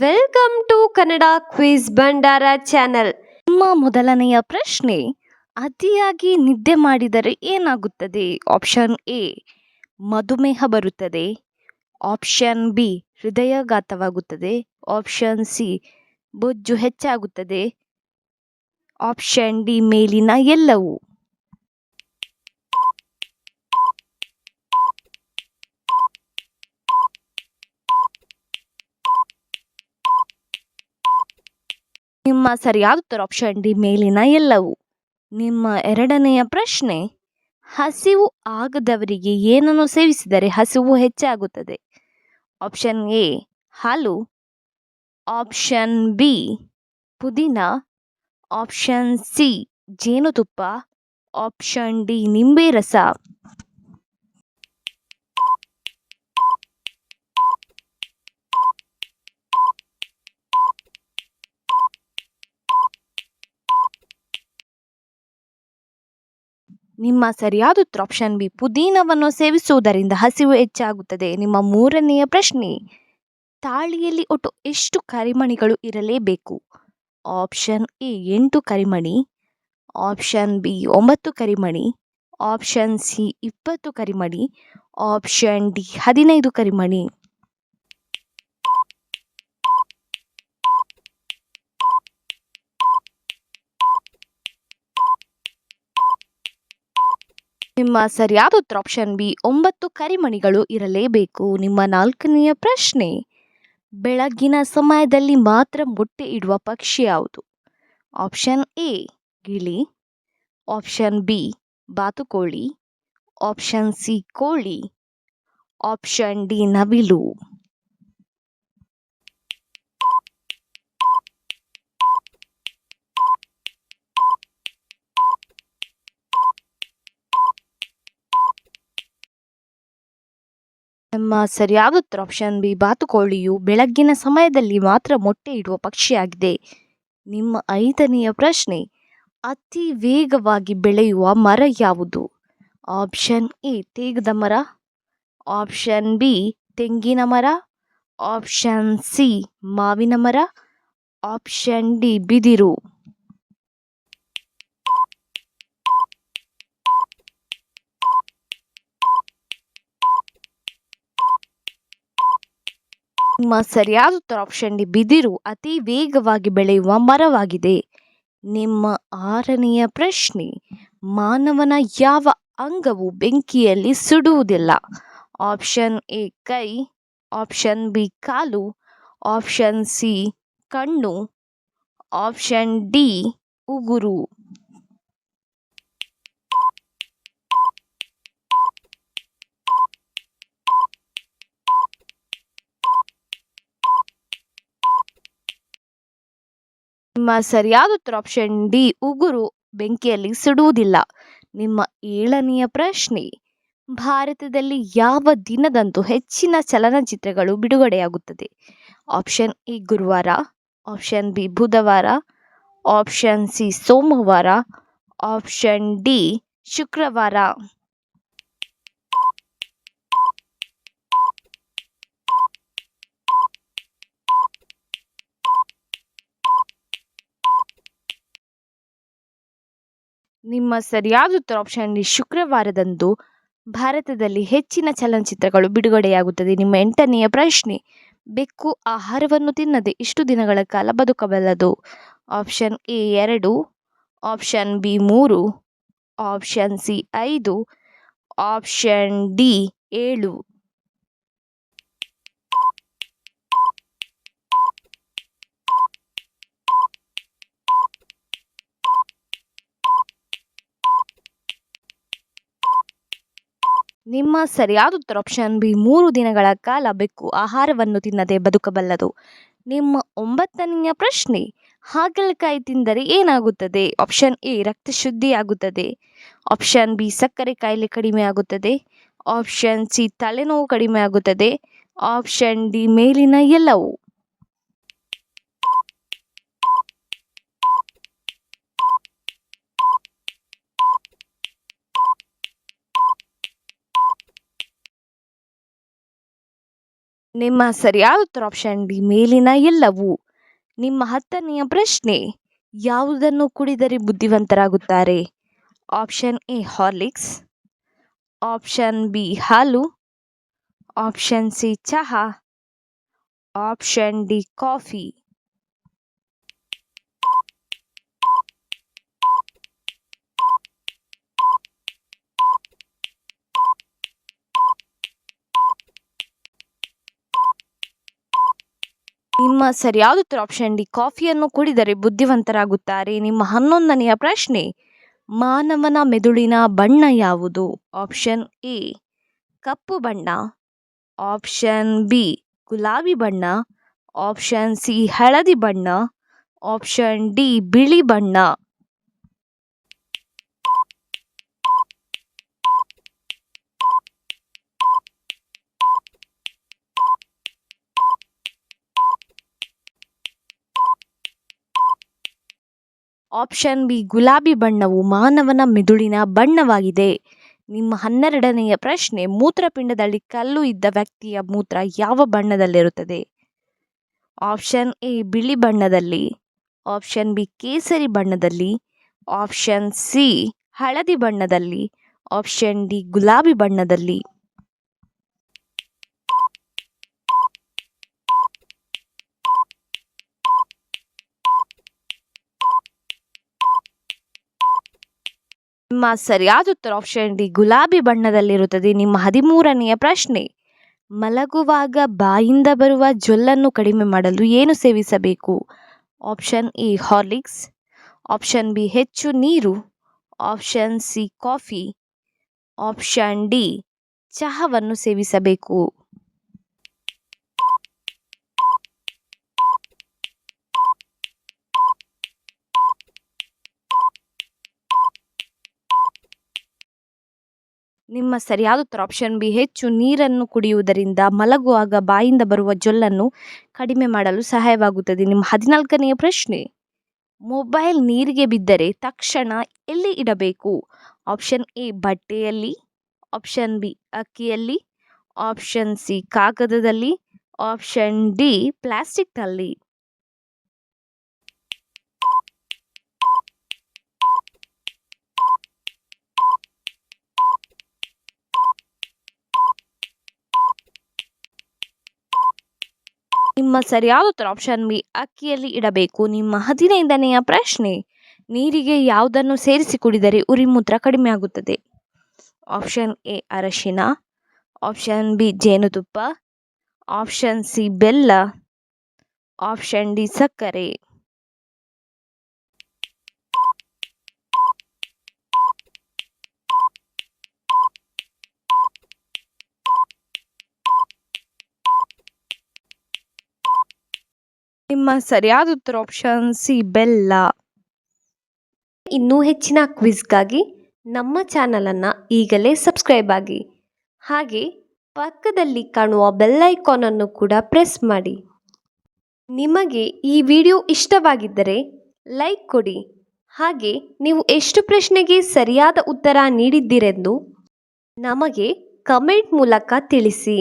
Welcome to Kannada quiz Bhandar channel ನಿಮ್ಮ ಮೊದಲನೆಯ ಪ್ರಶ್ನೆ, ಅತಿಯಾಗಿ ನಿದ್ದೆ ಮಾಡಿದರೆ ಏನಾಗುತ್ತದೆ? ಆಪ್ಷನ್ ಎ ಮಧುಮೇಹ ಬರುತ್ತದೆ. ಆಪ್ಷನ್ ಬಿ ಹೃದಯಾಘಾತವಾಗುತ್ತದೆ. ಆಪ್ಷನ್ ಸಿ ಬೊಜ್ಜು ಹೆಚ್ಚಾಗುತ್ತದೆ. ಆಪ್ಷನ್ ಡಿ ಮೇಲಿನ ಎಲ್ಲವೂ. ನಿಮ್ಮ ಸರಿಯಾದ ಉತ್ತರ ಆಪ್ಷನ್ ಡಿ ಮೇಲಿನ ಎಲ್ಲವೂ. ನಿಮ್ಮ ಎರಡನೆಯ ಪ್ರಶ್ನೆ, ಹಸಿವು ಆಗದವರಿಗೆ ಏನನ್ನು ಸೇವಿಸಿದರೆ ಹಸಿವು ಹೆಚ್ಚಾಗುತ್ತದೆ? ಆಪ್ಷನ್ ಎ ಹಾಲು. ಆಪ್ಷನ್ ಬಿ ಪುದೀನ. ಆಪ್ಷನ್ ಸಿ ಜೇನುತುಪ್ಪ. ಆಪ್ಷನ್ ಡಿ ನಿಂಬೆ ರಸ. ನಿಮ್ಮ ಸರಿಯಾದ ಉತ್ತರ ಆಪ್ಷನ್ ಬಿ ಪುದೀನವನ್ನು ಸೇವಿಸುವುದರಿಂದ ಹಸಿವು ಹೆಚ್ಚಾಗುತ್ತದೆ. ನಿಮ್ಮ ಮೂರನೆಯ ಪ್ರಶ್ನೆ, ತಾಳಿಯಲ್ಲಿ ಒಟ್ಟು ಎಷ್ಟು ಕರಿಮಣಿಗಳು ಇರಲೇಬೇಕು? ಆಪ್ಷನ್ ಎ, ಎಂಟು ಕರಿಮಣಿ. ಆಪ್ಷನ್ ಬಿ, ಒಂಬತ್ತು ಕರಿಮಣಿ. ಆಪ್ಷನ್ ಸಿ, ಇಪ್ಪತ್ತು ಕರಿಮಣಿ. ಆಪ್ಷನ್ ಡಿ, ಹದಿನೈದು ಕರಿಮಣಿ. ನಿಮ್ಮ ಸರಿಯಾದ ಉತ್ತರ ಆಪ್ಷನ್ ಬಿ ಒಂಬತ್ತು ಕರಿಮಣಿಗಳು ಇರಲೇಬೇಕು. ನಿಮ್ಮ ನಾಲ್ಕನೆಯ ಪ್ರಶ್ನೆ ಬೆಳಗ್ಗಿನ ಸಮಯದಲ್ಲಿ ಮಾತ್ರ ಮೊಟ್ಟೆ ಇಡುವ ಪಕ್ಷಿ ಯಾವುದು? ಆಪ್ಷನ್ ಎ ಗಿಳಿ. ಆಪ್ಷನ್ ಬಿ ಬಾತುಕೋಳಿ. ಆಪ್ಷನ್ ಸಿ ಕೋಳಿ. ಆಪ್ಷನ್ ಡಿ ನವಿಲು. ನಮ್ಮ ಸರಿಯಾದ ಉತ್ತರ ಆಪ್ಷನ್ ಬಿ ಬಾತುಕೋಳಿಯು ಬೆಳಗ್ಗಿನ ಸಮಯದಲ್ಲಿ ಮಾತ್ರ ಮೊಟ್ಟೆ ಇಡುವ ಪಕ್ಷಿಯಾಗಿದೆ. ನಿಮ್ಮ ಐದನೆಯ ಪ್ರಶ್ನೆ, ಅತಿ ವೇಗವಾಗಿ ಬೆಳೆಯುವ ಮರ ಯಾವುದು? ಆಪ್ಷನ್ ಎ ತೇಗದ ಮರ. ಆಪ್ಷನ್ ಬಿ ತೆಂಗಿನ ಮರ. ಆಪ್ಷನ್ ಸಿ ಮಾವಿನ ಮರ. ಆಪ್ಷನ್ ಡಿ ಬಿದಿರು. ಸರಿಯಾದ ಉತ್ತರ ಆಪ್ಷನ್ ಡಿ ಬಿದಿರು ಅತಿ ವೇಗವಾಗಿ ಬೆಳೆಯುವ ಮರವಾಗಿದೆ. ನಿಮ್ಮ ಆರನೆಯ ಪ್ರಶ್ನೆ, ಮಾನವನ ಯಾವ ಅಂಗವು ಬೆಂಕಿಯಲ್ಲಿ ಸುಡುವುದಿಲ್ಲ? ಆಪ್ಷನ್ ಎ ಕೈ ಆಪ್ಷನ್ ಬಿ ಕಾಲು ಆಪ್ಷನ್ ಸಿ ಕಣ್ಣು ಆಪ್ಷನ್ ಡಿ ಉಗುರು. ನಿಮ್ಮ ಸರಿಯಾದ ಉತ್ತರ ಆಪ್ಷನ್ ಡಿ ಉಗುರು ಬೆಂಕಿಯಲ್ಲಿ ಸುಡುವುದಿಲ್ಲ. ನಿಮ್ಮ ಏಳನೆಯ ಪ್ರಶ್ನೆ, ಭಾರತದಲ್ಲಿ ಯಾವ ದಿನದಂದು ಹೆಚ್ಚಿನ ಚಲನಚಿತ್ರಗಳು ಬಿಡುಗಡೆಯಾಗುತ್ತದೆ? ಆಪ್ಷನ್ ಎ ಗುರುವಾರ ಆಪ್ಷನ್ ಬಿ ಬುಧವಾರ ಆಪ್ಷನ್ ಸಿ ಸೋಮವಾರ ಆಪ್ಷನ್ ಡಿ ಶುಕ್ರವಾರ. ನಿಮ್ಮ ಸರಿಯಾದ ಉತ್ತರ ಆಪ್ಷನ್ ಶುಕ್ರವಾರದಂದು ಭಾರತದಲ್ಲಿ ಹೆಚ್ಚಿನ ಚಲನಚಿತ್ರಗಳು ಬಿಡುಗಡೆಯಾಗುತ್ತದೆ. ನಿಮ್ಮ ಎಂಟನೆಯ ಪ್ರಶ್ನೆ, ಬೆಕ್ಕು ಆಹಾರವನ್ನು ತಿನ್ನದೆ ಇಷ್ಟು ದಿನಗಳ ಕಾಲ ಬದುಕಬಲ್ಲದು? ಆಪ್ಷನ್ ಎ ಎರಡು ಆಪ್ಷನ್ ಬಿ ಮೂರು ಆಪ್ಷನ್ ಸಿ ಐದು ಆಪ್ಷನ್ ಡಿ ಏಳು. ನಿಮ್ಮ ಸರಿಯಾದ ಉತ್ತರ ಆಪ್ಷನ್ ಬಿ ಮೂರು ದಿನಗಳ ಕಾಲ ಬೆಕ್ಕು ಆಹಾರವನ್ನು ತಿನ್ನದೆ ಬದುಕಬಲ್ಲದು. ನಿಮ್ಮ ಒಂಬತ್ತನೆಯ ಪ್ರಶ್ನೆ, ಹಾಗಲಕಾಯಿ ತಿಂದರೆ ಏನಾಗುತ್ತದೆ? ಆಪ್ಷನ್ ಎ ರಕ್ತ ಶುದ್ಧಿಯಾಗುತ್ತದೆ. ಆಪ್ಷನ್ ಬಿ ಸಕ್ಕರೆ ಕಾಯಿಲೆ ಕಡಿಮೆ ಆಗುತ್ತದೆ. ಆಪ್ಷನ್ ಸಿ ತಲೆನೋವು ಕಡಿಮೆ ಆಗುತ್ತದೆ. ಆಪ್ಷನ್ ಡಿ ಮೇಲಿನ ಎಲ್ಲವೂ. ನಿಮ್ಮ ಸರಿಯಾದ ಉತ್ತರ ಆಪ್ಷನ್ ಡಿ ಮೇಲಿನ ಎಲ್ಲವೂ ನಿಮ್ಮ ಹತ್ತನೆಯ ಪ್ರಶ್ನೆ, ಯಾವುದನ್ನು ಕುಡಿದರೆ ಬುದ್ಧಿವಂತರಾಗುತ್ತಾರೆ? Option A Horlicks option B ಹಾಲು. ಆಪ್ಷನ್ ಸಿ ಚಹಾ. ಆಪ್ಷನ್ ಡಿ ಕಾಫಿ ನಿಮ್ಮ ಸರಿಯಾದ ಉತ್ತರ ಆಪ್ಷನ್ ಡಿ ಕಾಫಿಯನ್ನು ಕುಡಿದರೆ ಬುದ್ಧಿವಂತರಾಗುತ್ತಾರೆ. ನಿಮ್ಮ ಹನ್ನೊಂದನೆಯ ಪ್ರಶ್ನೆ, ಮಾನವನ ಮೆದುಳಿನ ಬಣ್ಣ ಯಾವುದು? ಆಪ್ಷನ್ ಎ ಕಪ್ಪು ಬಣ್ಣ. ಆಪ್ಷನ್ ಬಿ ಗುಲಾಬಿ ಬಣ್ಣ. ಆಪ್ಷನ್ ಸಿ ಹಳದಿ ಬಣ್ಣ. ಆಪ್ಷನ್ ಡಿ ಬಿಳಿ ಬಣ್ಣ. ಆಪ್ಷನ್ ಬಿ, ಗುಲಾಬಿ ಬಣ್ಣವು ಮಾನವನ ಮಿದುಳಿನ ಬಣ್ಣವಾಗಿದೆ. ನಿಮ್ಮ ಹನ್ನೆರಡನೆಯ ಪ್ರಶ್ನೆ, ಮೂತ್ರಪಿಂಡದಲ್ಲಿ ಕಲ್ಲು ಇದ್ದ ವ್ಯಕ್ತಿಯ ಮೂತ್ರ ಯಾವ ಬಣ್ಣದಲ್ಲಿರುತ್ತದೆ? ಆಪ್ಷನ್ ಎ, ಬಿಳಿ ಬಣ್ಣದಲ್ಲಿ. ಆಪ್ಷನ್ ಬಿ, ಕೇಸರಿ ಬಣ್ಣದಲ್ಲಿ. ಆಪ್ಷನ್ ಸಿ, ಹಳದಿ ಬಣ್ಣದಲ್ಲಿ. ಆಪ್ಷನ್ ಡಿ, ಗುಲಾಬಿ ಬಣ್ಣದಲ್ಲಿ. ನಿಮ್ಮ ಸರಿಯಾದ ಉತ್ತರ ಆಪ್ಷನ್ ಡಿ ಗುಲಾಬಿ ಬಣ್ಣದಲ್ಲಿರುತ್ತದೆ. ನಿಮ್ಮ ಹದಿಮೂರನೆಯ ಪ್ರಶ್ನೆ, ಮಲಗುವಾಗ ಬಾಯಿಂದ ಬರುವ ಜೊಲ್ಲನ್ನು ಕಡಿಮೆ ಮಾಡಲು ಏನು ಸೇವಿಸಬೇಕು? Option A Horlicks option B ಹೆಚ್ಚು ನೀರು. Option C coffee option D ಚಹಾವನ್ನು ಸೇವಿಸಬೇಕು. ನಿಮ್ಮ ಸರಿಯಾದ ಉತ್ತರ ಆಪ್ಷನ್ ಬಿ ಹೆಚ್ಚು ನೀರನ್ನು ಕುಡಿಯುವುದರಿಂದ ಮಲಗುವಾಗ ಬಾಯಿಂದ ಬರುವ ಜೊಲ್ಲನ್ನು ಕಡಿಮೆ ಮಾಡಲು ಸಹಾಯವಾಗುತ್ತದೆ. ನಿಮ್ಮ ಹದಿನಾಲ್ಕನೆಯ ಪ್ರಶ್ನೆ ಮೊಬೈಲ್ ನೀರಿಗೆ ಬಿದ್ದರೆ ತಕ್ಷಣ ಎಲ್ಲಿ ಇಡಬೇಕು? ಆಪ್ಷನ್ ಎ ಬಟ್ಟೆಯಲ್ಲಿ ಆಪ್ಷನ್ ಬಿ ಅಕ್ಕಿಯಲ್ಲಿ ಆಪ್ಷನ್ ಸಿ ಕಾಗದದಲ್ಲಿ ಆಪ್ಷನ್ ಡಿ ಪ್ಲಾಸ್ಟಿಕ್ನಲ್ಲಿ ನಿಮ್ಮ ಸರಿಯಾದ ಉತ್ತರ ಆಪ್ಷನ್ ಬಿ ಅಕ್ಕಿಯಲ್ಲಿ ಇಡಬೇಕು. ನಿಮ್ಮ ಹದಿನೈದನೆಯ ಪ್ರಶ್ನೆ, ನೀರಿಗೆ ಯಾವುದನ್ನು ಸೇರಿಸಿ ಕುಡಿದರೆ ಉರಿಮೂತ್ರ ಕಡಿಮೆ ಆಗುತ್ತದೆ? ಆಪ್ಷನ್ ಎ ಅರಶಿನ ಆಪ್ಷನ್ ಬಿ ಜೇನುತುಪ್ಪ ಆಪ್ಷನ್ ಸಿ ಬೆಲ್ಲ ಆಪ್ಷನ್ ಡಿ ಸಕ್ಕರೆ. ನಿಮ್ಮ ಸರಿಯಾದ ಉತ್ತರ ಆಪ್ಷನ್ ಸಿ ಬೆಲ್ಲ. ಇನ್ನೂ ಹೆಚ್ಚಿನ ಕ್ವಿಜ್ಗಾಗಿ ನಮ್ಮ ಚಾನಲನ್ನು ಈಗಲೇ ಸಬ್ಸ್ಕ್ರೈಬ್ ಆಗಿ. ಹಾಗೆ ಪಕ್ಕದಲ್ಲಿ ಕಾಣುವ ಬೆಲ್ ಐಕಾನನ್ನು ಕೂಡ ಪ್ರೆಸ್ ಮಾಡಿ. ನಿಮಗೆ ಈ ವಿಡಿಯೋ ಇಷ್ಟವಾಗಿದ್ದರೆ ಲೈಕ್ ಕೊಡಿ. ಹಾಗೆ ನೀವು ಎಷ್ಟು ಪ್ರಶ್ನೆಗೆ ಸರಿಯಾದ ಉತ್ತರ ನೀಡಿದ್ದೀರೆಂದು ನಮಗೆ ಕಮೆಂಟ್ ಮೂಲಕ ತಿಳಿಸಿ.